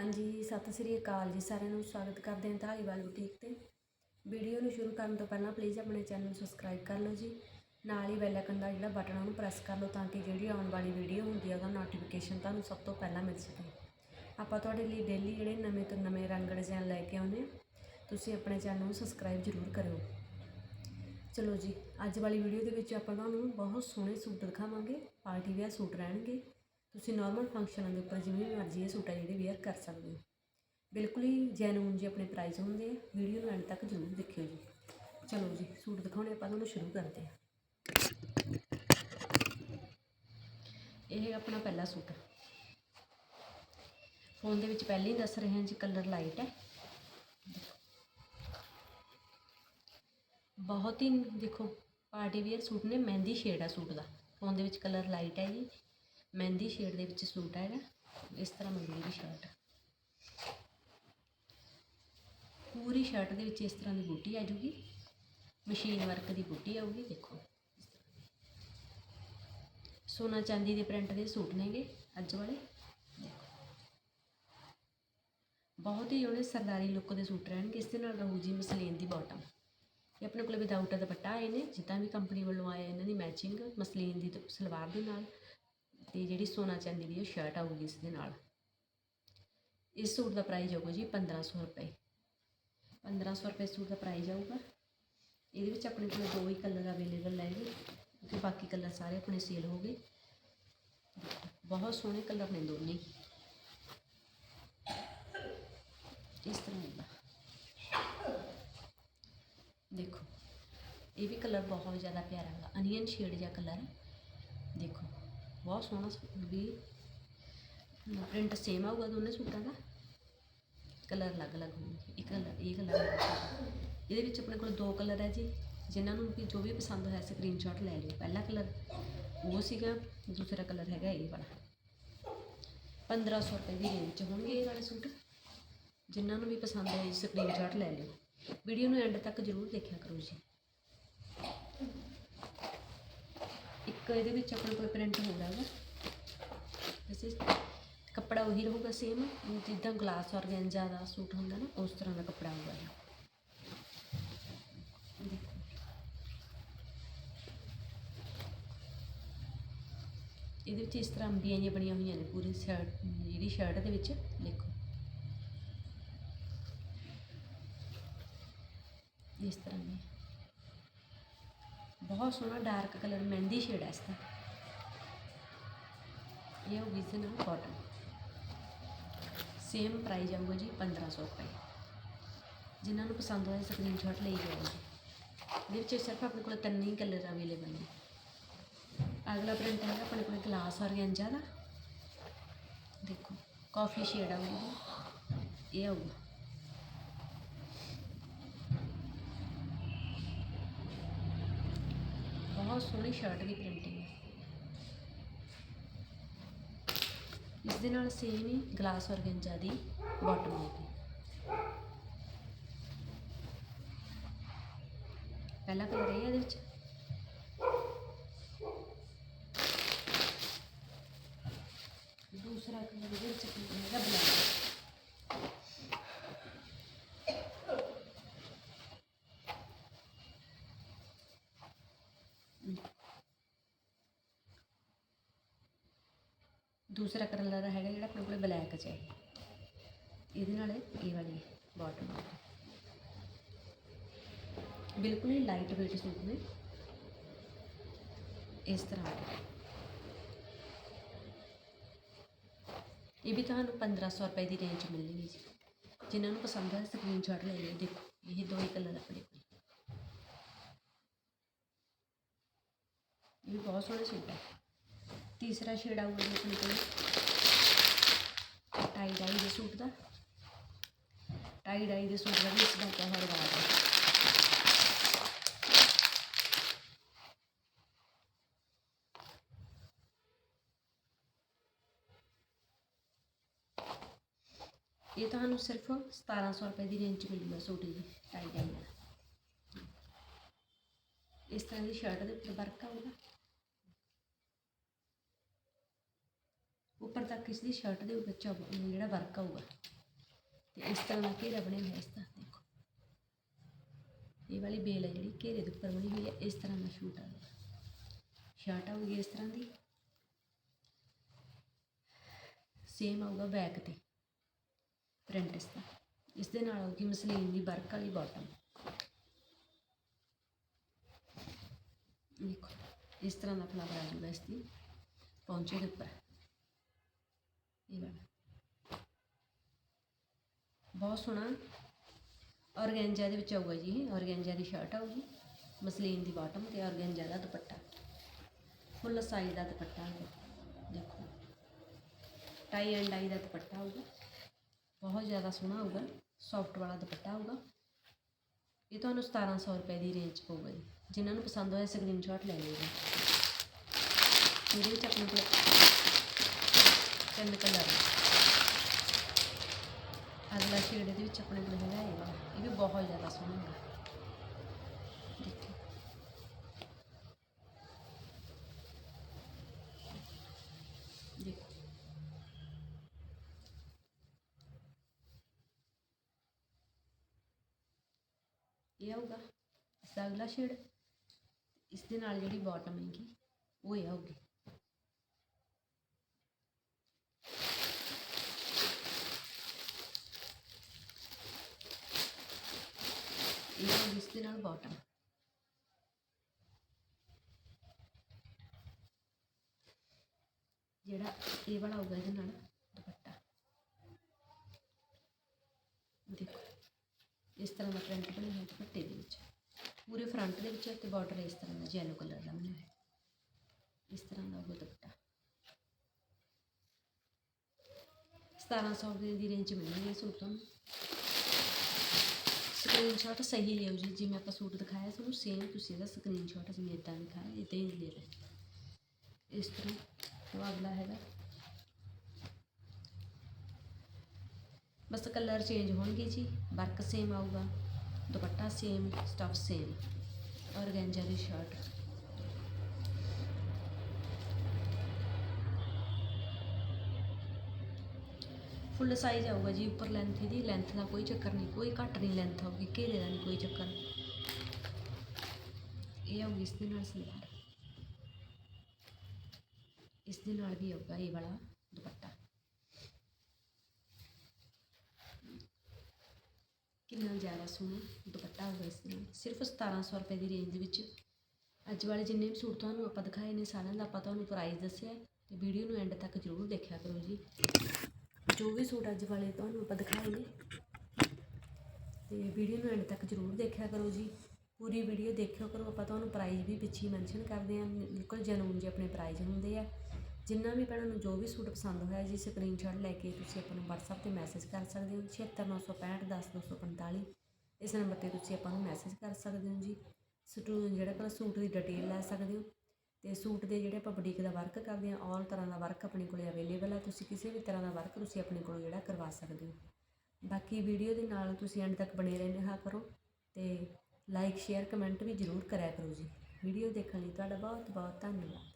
ਹਾਂਜੀ, ਸਤਿ ਸ੍ਰੀ ਅਕਾਲ ਜੀ, ਸਾਰਿਆਂ ਨੂੰ ਸਵਾਗਤ ਕਰਦੇ ਹਾਂ ਢਾਲੀਵਾਲ ਬੁਟੀਕ ਤੇ। ਵੀਡੀਓ ਨੂੰ ਸ਼ੁਰੂ ਕਰਨ ਤੋਂ ਪਹਿਲਾਂ ਪਲੀਜ਼ ਆਪਣੇ ਚੈਨਲ ਨੂੰ ਸਬਸਕ੍ਰਾਈਬ ਕਰ ਲਓ ਜੀ। ਨਾਲ ਹੀ ਬੈਲ ਆਈਕਨ ਦਾ ਜਿਹੜਾ ਬਟਨ ਉਹਨੂੰ ਪ੍ਰੈਸ ਕਰ ਲਓ ਤਾਂ ਕਿ ਜਿਹੜੀ ਆਉਣ ਵਾਲੀ ਵੀਡੀਓ ਹੁੰਦੀ ਹੈ ਉਹਦਾ ਨੋਟੀਫਿਕੇਸ਼ਨ ਤੁਹਾਨੂੰ ਸਭ ਤੋਂ ਪਹਿਲਾਂ ਮਿਲ ਸਕੇ। ਆਪਾਂ ਤੁਹਾਡੇ ਲਈ ਡੇਲੀ ਜਿਹੜੇ ਨਵੇਂ ਤੋਂ ਨਵੇਂ ਰੰਗ ਡਿਜ਼ਾਈਨ ਲੈ ਕੇ ਆਉਂਦੇ ਹਾਂ, ਤੁਸੀਂ ਆਪਣੇ ਚੈਨਲ ਨੂੰ ਸਬਸਕ੍ਰਾਈਬ ਜ਼ਰੂਰ ਕਰਿਓ। ਚਲੋ ਜੀ, ਅੱਜ ਵਾਲੀ ਵੀਡੀਓ ਦੇ ਵਿੱਚ ਆਪਾਂ ਤੁਹਾਨੂੰ ਬਹੁਤ ਸੋਹਣੇ ਸੂਟ ਦਿਖਾਵਾਂਗੇ, ਪਾਰਟੀ ਵੇਅਰ ਸੂਟ ਰਹਿਣਗੇ। ਤੁਸੀਂ ਨਾਰਮਲ ਫੰਕਸ਼ਨਾਂ ਦੇ ਉੱਪਰ ਜਿਵੇਂ ਮਰਜ਼ੀ ਇਹ ਸੂਟ ਹੈ ਜਿਹੜੇ ਵੇਅਰ ਕਰ ਸਕਦੇ ਹੋ। ਬਿਲਕੁਲ ਹੀ ਜੈਨੂਨ ਜੀ ਆਪਣੇ ਪ੍ਰਾਈਸ ਹੁੰਦੇ ਆ ਵੀਡੀਓ ਨੂੰ ਐਂਡ ਤੱਕ ਜ਼ਰੂਰ ਦੇਖਿਓ ਜੀ। ਚਲੋ ਜੀ, ਸੂਟ ਦਿਖਾਉਣੇ ਆਪਾਂ ਤੁਹਾਨੂੰ ਸ਼ੁਰੂ ਕਰਦੇ ਹਾਂ। ਇਹ ਆਪਣਾ ਪਹਿਲਾ ਸੂਟ। ਫੋਨ ਦੇ ਵਿੱਚ ਪਹਿਲਾਂ ਹੀ ਦੱਸ ਰਹੇ ਹਾਂ ਜੀ ਕਲਰ ਲਾਈਟ ਹੈ। ਬਹੁਤ ਹੀ ਦੇਖੋ ਪਾਰਟੀ ਵੇਅਰ ਸੂਟ ਨੇ, ਮਹਿੰਦੀ ਸ਼ੇਡ ਆ ਸੂਟ ਦਾ। ਫੋਨ ਦੇ ਵਿੱਚ ਕਲਰ ਲਾਈਟ ਹੈ ਜੀ। ਮਹਿੰਦੀ ਸ਼ੇਡ ਦੇ ਵਿੱਚ ਸੂਟ ਹੈਗਾ ਇਸ ਤਰ੍ਹਾਂ ਮਿਲਦੀ ਸ਼ਰਟ ਪੂਰੀ ਸ਼ਰਟ ਦੇ ਵਿੱਚ ਇਸ ਤਰ੍ਹਾਂ ਦੀ ਬੂਟੀ ਆ ਜੂਗੀ ਮਸ਼ੀਨ ਵਰਕ ਦੀ ਬੂਟੀ ਆਊਗੀ, ਦੇਖੋ। ਸੋਨਾ ਚਾਂਦੀ ਦੇ ਪ੍ਰਿੰਟ ਦੇ ਸੂਟ ਨੇਗੇ, ਅੱਜ ਵਾਲੇ। ਦੇਖੋ। ਬਹੁਤ ਹੀ ਉਹਨੇ ਸਰਦਾਰੀ ਲੁੱਕ ਦੇ ਸੂਟ ਰਹਿਣਗੇ। ਇਸ ਦੇ ਨਾਲ ਰਹੂ ਜੀ ਮਸਲੀਨ ਦੀ ਬਾਟਮ ਇਹ ਆਪਣੇ ਕੋਲ ਵਿਦਆਊਟ ਦੁਪੱਟਾ ਆਏ ਨੇ, ਜਿੱਦਾਂ ਵੀ ਕੰਪਨੀ ਵੱਲੋਂ ਆਇਆ ਇਹਨਾਂ ਦੀ ਮੈਚਿੰਗ ਮਸਲੀਨ ਦੀ ਤੇ ਸਲਵਾਰ ਦੇ ਨਾਲ। ਤੇ ਜਿਹੜੀ ਸੋਨਾ ਚਾਂਦੀ ਦੀ ਉਹ ਸ਼ਰਟ ਆਊਗੀ ਇਸ ਦੇ ਨਾਲ। ਇਸ ਸੂਟ ਦਾ ਪ੍ਰਾਈਸ ਹੋਊਗਾ ਜੀ 1500 ਰੁਪਏ। 1500 ਰੁਪਏ ਸੂਟ ਦਾ ਪ੍ਰਾਈਸ ਆਊਗਾ ਇਹਦੇ ਵਿੱਚ ਆਪਣੇ ਕੋਲ ਦੋ ਹੀ ਕਲਰ ਅਵੇਲੇਬਲ ਹੈਗੇ ਕਿਉਂਕਿ ਬਾਕੀ ਕਲਰ ਸਾਰੇ ਆਪਣੇ ਸੇਲ ਹੋ ਗਏ। ਬਹੁਤ ਸੋਹਣੇ ਕਲਰ ਨੇ ਦੋਨੇ। ਇਸ ਤਰ੍ਹਾਂ ਦਾ। ਦੇਖੋ, ਇਹ ਵੀ ਕਲਰ ਬਹੁਤ ਜ਼ਿਆਦਾ ਪਿਆਰਾ ਹੈਗਾ। ਅਨੀਅਨ ਸ਼ੇਡ ਜਿਹਾ ਕਲਰ ਦੇਖੋ। ਬਹੁਤ ਸੋਹਣਾ ਸੂਟ ਵੀ ਪ੍ਰਿੰਟ ਸੇਮ ਆਊਗਾ ਦੋਨੇ ਸੂਟਾਂ ਦਾ। ਕਲਰ ਅਲੱਗ-ਅਲੱਗ ਹੋਣਗੇ। ਇੱਕ ਕਲਰ ਇਹ ਕਲਰ ਇਹਦੇ ਵਿੱਚ ਆਪਣੇ ਕੋਲ ਦੋ ਕਲਰ ਹੈ ਜੀ। ਜਿਨ੍ਹਾਂ ਨੂੰ ਵੀ ਜੋ ਵੀ ਪਸੰਦ ਹੋਇਆ ਸਕਰੀਨਸ਼ਾਟ ਲੈ ਲਿਓ। ਪਹਿਲਾ ਕਲਰ ਉਹ ਸੀਗਾ, ਦੂਸਰਾ ਕਲਰ ਹੈਗਾ ਇਹ ਵਾਲਾ। 1500 ਰੁਪਏ ਦੀ ਰੇਂਜ 'ਚ ਹੋਣਗੇ ਇਹ ਵਾਲੇ ਸੂਟ। ਜਿਨ੍ਹਾਂ ਨੂੰ ਵੀ ਪਸੰਦ ਆਏ ਸਕਰੀਨਸ਼ਾਟ ਲੈ ਲਿਓ। ਵੀਡੀਓ ਨੂੰ ਐਂਡ ਤੱਕ ਜ਼ਰੂਰ ਦੇਖਿਆ ਕਰੋ ਜੀ। ਇੱਕ ਇਹਦੇ ਵਿੱਚ ਆਪਣਾ ਕੋਈ ਪ੍ਰਿੰਟ ਹੋ ਰਿਹਾ ਹੈ ਵੈਸੇ ਕੱਪੜਾ ਉਹੀ ਰਹੂਗਾ ਸੇਮ ਜਿੱਦਾਂ ਗਲਾਸ ਔਰਗੈਂਜਾ ਦਾ ਸੂਟ ਹੁੰਦਾ ਨਾ, ਉਸ ਤਰ੍ਹਾਂ ਦਾ ਕੱਪੜਾ ਹੋਊਗਾ ਇਹ। ਇਹਦੇ ਵਿੱਚ ਇਸ ਤਰ੍ਹਾਂ ਅੰਬੀਆਂ ਜਿਹੀਆਂ ਬਣੀਆਂ ਹੋਈਆਂ ਨੇ, ਪੂਰੀ ਸ਼ਰਟ ਜਿਹੜੀ ਸ਼ਰਟ ਦੇ ਵਿੱਚ, ਦੇਖੋ। ਇਸ ਤਰ੍ਹਾਂ ਦੀ ਬਹੁਤ ਸੋਹਣਾ ਡਾਰਕ ਕਲਰ ਮਹਿੰਦੀ ਸ਼ੇਡ ਹੈ ਇਸ ਦਾ। ਇਹ ਹੋਗੀ ਇਸ ਦੇ ਨਾਲ ਕਾਟਨ ਸੇਮ ਪ੍ਰਾਈਸ ਆਊਗਾ ਜੀ 1500 ਰੁਪਏ। ਜਿਨ੍ਹਾਂ ਨੂੰ ਪਸੰਦ ਹੋਇਆ ਸਕਰੀਨਸ਼ਾਟ ਲਈ ਜਾਓ ਜੀ। ਇਹਦੇ ਵਿੱਚ ਸਿਰਫ ਆਪਣੇ ਕੋਲ ਤਿੰਨ ਹੀ ਕਲਰ ਅਵੇਲੇਬਲ ਨੇ। ਅਗਲਾ ਪ੍ਰਿੰਟ ਹੈਗਾ ਆਪਣੇ ਕੋਲ ਗਲਾਸ ਔਰਗੈਂਜਾ ਦਾ। ਦੇਖੋ ਕਾਫੀ ਸ਼ੇਡ ਆਊਗਾ ਇਹ ਆਊਗਾ। ਬਹੁਤ ਸੋਹਣੀ ਸ਼ਰਟ ਦੀ ਪ੍ਰਿੰਟਿੰਗ ਹੈ। ਇਸ ਦੇ ਨਾਲ ਸੇਮ ਹੀ ਗਲਾਸ ਔਰਗੈਂਜਾ ਦੀ ਬਾਟਮ ਹੋਏਗੀ ਪਹਿਲਾ ਕਲਰ ਇਹ ਹੈ ਇਹਦੇ ਵਿੱਚ। ਦੂਸਰਾ ਕਲਰ ਇਹਦੇ ਵਿੱਚ ਹੈਗਾ ਬਲੈਕ ਦੂਸਰਾ ਕਲਰ ਹੈਗਾ ਜਿਹੜਾ ਆਪਣੇ ਕੋਲ ਬਲੈਕ ਚ ਹੈ। ਇਹਦੇ ਨਾਲ ਇਹ ਵਾਲੀ ਬਾਟਮ ਬਿਲਕੁਲ ਹੀ ਲਾਈਟ ਵੇਟ ਸੂਟ ਨੇ। ਇਸ ਤਰ੍ਹਾਂ ਇਹ ਵੀ ਤੁਹਾਨੂੰ 1500 ਰੁਪਏ ਦੀ ਰੇਂਜ 'ਚ ਮਿਲਣਗੇ ਜੀ। ਜਿਨ੍ਹਾਂ ਨੂੰ ਪਸੰਦ ਹੈ ਸਕਰੀਨਸ਼ਾਟ ਲੈ ਲਿਓ। ਦੇਖੋ, ਇਹ ਦੋ ਹੀ ਕਲਰ ਆਪਣੇ ਕੋਲ। ਇਹ ਵੀ ਬਹੁਤ ਸੋਹਣਾ ਸੂਟ ਹੈ ਤੀਸਰਾ ਸ਼ੇਡ ਆਊਗਾ ਜੀ ਆਪਣੇ ਕੋਲ। ਟਾਈ ਡਾਈ ਦੇ ਸੂਟ ਦਾ। ਟਾਈ ਡਾਈ ਦੇ ਸੂਟ ਦਾ ਵੀ ਇਸ ਦਾ ਬਹੁਤ ਰਿਵਾਜ ਹੈ ਇਹ ਤੁਹਾਨੂੰ ਸਿਰਫ 1700 ਰੁਪਏ ਦੀ ਰੇਂਜ 'ਚ ਮਿਲੂਗਾ ਸੂਟ ਜੀ ਟਾਈ ਡਾਈ ਵਾਲਾ ਇਸ ਤਰ੍ਹਾਂ ਦੀ ਸ਼ਰਟ ਦੇ ਉੱਤੇ ਵਰਕ ਆਊਗਾ। ਉੱਪਰ ਤੱਕ ਇਸ ਦੀ ਸ਼ਰਟ ਦੇ ਵਿੱਚ ਜਿਹੜਾ ਵਰਕ ਆਊਗਾ। ਤੇ ਇਸ ਤਰ੍ਹਾਂ ਦਾ ਘੇਰਾ ਬਣਿਆ ਹੋਇਆ ਇਸ ਦਾ ਦੇਖੋ। ਇਹ ਵਾਲੀ ਬੇਲ ਹੈ ਜਿਹੜੀ ਘੇਰੇ ਦੇ ਉੱਪਰ ਬਣੀ ਹੋਈ ਹੈ, ਇਸ ਤਰ੍ਹਾਂ ਦਾ ਸ਼ੂਟ ਆਊਗਾ। ਸ਼ਰਟ ਆਊਗੀ ਇਸ ਤਰ੍ਹਾਂ ਦੀ। ਸੇਮ ਆਊਗਾ ਬੈਕ ਤੇ। ਪ੍ਰਿੰਟ ਇਸ ਦਾ ਇਸ ਦੇ ਨਾਲ ਆਊਗੀ ਮਸਲੀਨ ਦੀ ਵਰਕ ਵਾਲੀ ਬਾਟਮ ਦੇਖੋ, ਇਸ ਤਰ੍ਹਾਂ ਦਾ ਫਲਾਵਰ ਆ ਜਾਊਗਾ ਇਸ ਦੀ ਪੌਂਚੇ ਦੇ ਉੱਪਰ। ਇਹ ਵਾਲਾ ਬਹੁਤ ਸੋਹਣਾ ਔਰਗੈਂਜਾ ਦੇ ਵਿੱਚ ਆਊਗਾ ਜੀ ਔਰਗੈਂਜਾ ਦੀ ਸ਼ਰਟ ਆਊਗੀ। ਮਸਲੀਨ ਦੀ ਬਾਟਮ ਤੇ ਔਰਗੈਂਜਾ ਦਾ ਦੁਪੱਟਾ। ਫੁੱਲ ਸਾਈਜ਼ ਦਾ ਦੁਪੱਟਾ ਆਊਗਾ ਦੇਖੋ। ਟਾਈ ਐਂਡ ਡਾਈ ਦਾ ਦੁਪੱਟਾ ਆਊਗਾ। ਬਹੁਤ ਜ਼ਿਆਦਾ ਸੋਹਣਾ ਆਊਗਾ। ਸੌਫਟ ਵਾਲਾ ਦੁਪੱਟਾ ਆਊਗਾ। ਇਹ ਤੁਹਾਨੂੰ 1700 ਰੁਪਏ ਦੀ ਰੇਂਜ 'ਚ ਪਊਗਾ ਜੀ। ਜਿਨ੍ਹਾਂ ਨੂੰ ਪਸੰਦ ਹੋਇਆ ਸਕਰੀਨਸ਼ਾਟ ਲੈ ਲਿਓ ਜੀ। ਇਹਦੇ ਵਿੱਚ ਆਪਣੇ ਕੋਲ ਤਿੰਨ ਕਲਰ ਅਗਲਾ ਸ਼ੇਡ ਦੇ ਵਿੱਚ ਆਪਣੇ ਕੋਲ ਹੈਗਾ ਇਹ ਇਹ ਵੀ ਬਹੁਤ ਜ਼ਿਆਦਾ ਸੋਹਣਾ ਹੈਗਾ ਦੇਖੋ। ਦੇਖੋ। ਇਹ ਆਊਗਾ। ਇਸ ਦਾ ਅਗਲਾ ਸ਼ੇਡ। ਇਸ ਦੇ ਨਾਲ ਜਿਹੜੀ ਬਾਟਮ ਹੈਗੀ, ਉਹ ਇਹ ਆਊਗੀ। ਇਹ ਆਊਗੀ ਇਸ ਦੇ ਨਾਲ ਬਾਟਮ ਜਿਹੜਾ ਇਹ ਵਾਲਾ ਆਊਗਾ ਇਹਦੇ ਨਾਲ ਦੁਪੱਟਾ ਦੇਖੋ ਇਸ ਤਰ੍ਹਾਂ ਦਾ ਪ੍ਰਿੰਟ ਬਣਿਆ ਹੋਇਆ ਦੁਪੱਟੇ ਦੇ ਵਿੱਚ ਪੂਰੇ ਫਰੰਟ ਦੇ ਵਿੱਚ ਤੇ ਬਾਰਡਰ ਇਸ ਤਰ੍ਹਾਂ ਦਾ ਯੈਲੋ ਕਲਰ ਦਾ ਬਣਿਆ ਹੋਇਆ ਇਸ ਤਰ੍ਹਾਂ ਦਾ ਉਹ ਦੁਪੱਟਾ 1700 ਰੁਪਏ ਦੀ ਰੇਂਜ 'ਚ ਮਿਲਣਗੇ ਇਹ ਸੂਟ ਤੁਹਾਨੂੰ ਸਕਰੀਨਸ਼ਾਟ ਸਹੀ ਲਿਓ ਜੀ, ਜਿਵੇਂ ਆਪਾਂ ਸੂਟ ਦਿਖਾਇਆ ਤੁਹਾਨੂੰ ਸੇਮ ਤੁਸੀਂ ਇਹਦਾ ਸਕਰੀਨਸ਼ਾਟ ਜਿਵੇਂ ਇਦਾਂ ਦਿਖਾਇਆ ਇਦਾਂ ਹੀ ਲੈ ਲਓ। ਇਸ ਤਰ੍ਹਾਂ ਉਹ ਅਗਲਾ ਹੈਗਾ। ਬਸ ਕਲਰ ਚੇਂਜ ਹੋਣਗੇ ਜੀ ਵਰਕ ਸੇਮ ਆਊਗਾ, ਦੁਪੱਟਾ ਸੇਮ ਸਟਫ ਸੇਮ ਔਰਗੈਂਜਾ ਦੀ ਸ਼ਰਟ ਫੁੱਲ ਸਾਈਜ਼ ਆਊਗਾ ਜੀ, ਉੱਪਰ ਲੈਂਥ ਇਹਦੀ ਲੈਂਥ ਦਾ ਕੋਈ ਚੱਕਰ ਨਹੀਂ, ਕੋਈ ਘੱਟ ਨਹੀਂ ਲੈਂਥ ਆਊਗੀ ਘੇਰੇ ਦਾ ਨਹੀਂ ਕੋਈ ਚੱਕਰ। ਇਹ ਆਊਗੀ ਇਸ ਦੇ ਨਾਲ ਸਲਵਾਰ। ਇਸ ਦੇ ਨਾਲ ਵੀ ਆਊਗਾ ਇਹ ਵਾਲਾ ਦੁਪੱਟਾ। ਕਿੰਨਾ ਜ਼ਿਆਦਾ ਸੋਹਣਾ ਦੁਪੱਟਾ ਹੋਊਗਾ ਇਸ ਨਾਲ। ਸਿਰਫ 1700 ਰੁਪਏ ਦੀ ਰੇਂਜ ਵਿੱਚ। ਅੱਜ ਵਾਲੇ ਜਿੰਨੇ ਵੀ ਸੂਟ ਤੁਹਾਨੂੰ ਆਪਾਂ ਦਿਖਾਏ ਨੇ, ਸਾਰਿਆਂ ਦਾ ਆਪਾਂ ਤੁਹਾਨੂੰ ਪ੍ਰਾਈਸ ਦੱਸਿਆ ਹੈ। ਤੇ ਵੀਡੀਓ ਨੂੰ ਐਂਡ ਤੱਕ ਜ਼ਰੂਰ ਦੇਖਿਆ ਕਰੋ ਜੀ। ਜੋ ਵੀ ਸੂਟ ਅੱਜ ਵਾਲੇ ਤੁਹਾਨੂੰ ਆਪਾਂ ਦਿਖਾਏ ਨੇ ਤੇ ਵੀਡੀਓ ਨੂੰ ਐਂਡ ਤੱਕ ਜ਼ਰੂਰ ਦੇਖਿਆ ਕਰੋ ਜੀ। ਪੂਰੀ ਵੀਡੀਓ ਦੇਖਿਓ ਕਰੋ। ਆਪਾਂ ਤੁਹਾਨੂੰ ਪ੍ਰਾਈਜ਼ ਵੀ ਪਿੱਛੇ ਮੈਂਸ਼ਨ ਕਰਦੇ ਹਾਂ। ਬਿਲਕੁਲ ਜਨੂਨ ਜੀ ਆਪਣੇ ਪ੍ਰਾਈਜ਼ ਹੁੰਦੇ ਆ। ਜਿੰਨਾ ਵੀ ਭੈਣਾਂ ਨੂੰ ਜੋ ਵੀ ਸੂਟ ਪਸੰਦ ਹੋਇਆ ਜੀ ਸਕਰੀਨਸ਼ਾਟ ਲੈ ਕੇ ਤੁਸੀਂ ਆਪਾਂ ਨੂੰ WhatsApp ਤੇ ਮੈਸੇਜ ਕਰ ਸਕਦੇ ਹੋ। 7696510245 ਇਸ ਨੰਬਰ ਤੇ ਤੁਸੀਂ ਆਪਾਂ ਨੂੰ ਮੈਸੇਜ ਕਰ ਸਕਦੇ ਹੋ ਜੀ। ਸਟੂ ਜਿਹੜਾ ਆਪਣਾ ਸੂਟ ਦੀ ਡਿਟੇਲ ਲੈ ਸਕਦੇ ਹੋ। ਤੇ ਸੂਟ ਦੇ ਜਿਹੜੇ ਆਪਾਂ ਬੁਟੀਕ ਦਾ ਵਰਕ ਕਰਦੇ ਹਾਂ ਆਲ ਤਰ੍ਹਾਂ ਦਾ ਵਰਕ ਆਪਣੇ ਕੋਲੇ ਅਵੇਲੇਬਲ ਹੈ ਤੁਸੀਂ ਕਿਸੇ ਵੀ ਤਰ੍ਹਾਂ ਦਾ ਵਰਕ ਤੁਸੀਂ ਆਪਣੇ ਕੋਲੋਂ ਜਿਹੜਾ ਕਰਵਾ ਸਕਦੇ ਹੋ। ਬਾਕੀ ਵੀਡੀਓ ਦੇ ਨਾਲ ਤੁਸੀਂ ਐਂਡ ਤੱਕ ਬਣੇ ਰਹਿਣਾ ਕਰੋ ਤੇ ਲਾਈਕ ਸ਼ੇਅਰ ਕਮੈਂਟ ਵੀ ਜ਼ਰੂਰ ਕਰਿਆ ਕਰੋ ਜੀ। ਵੀਡੀਓ ਦੇਖਣ ਲਈ ਤੁਹਾਡਾ ਬਹੁਤ ਬਹੁਤ ਧੰਨਵਾਦ।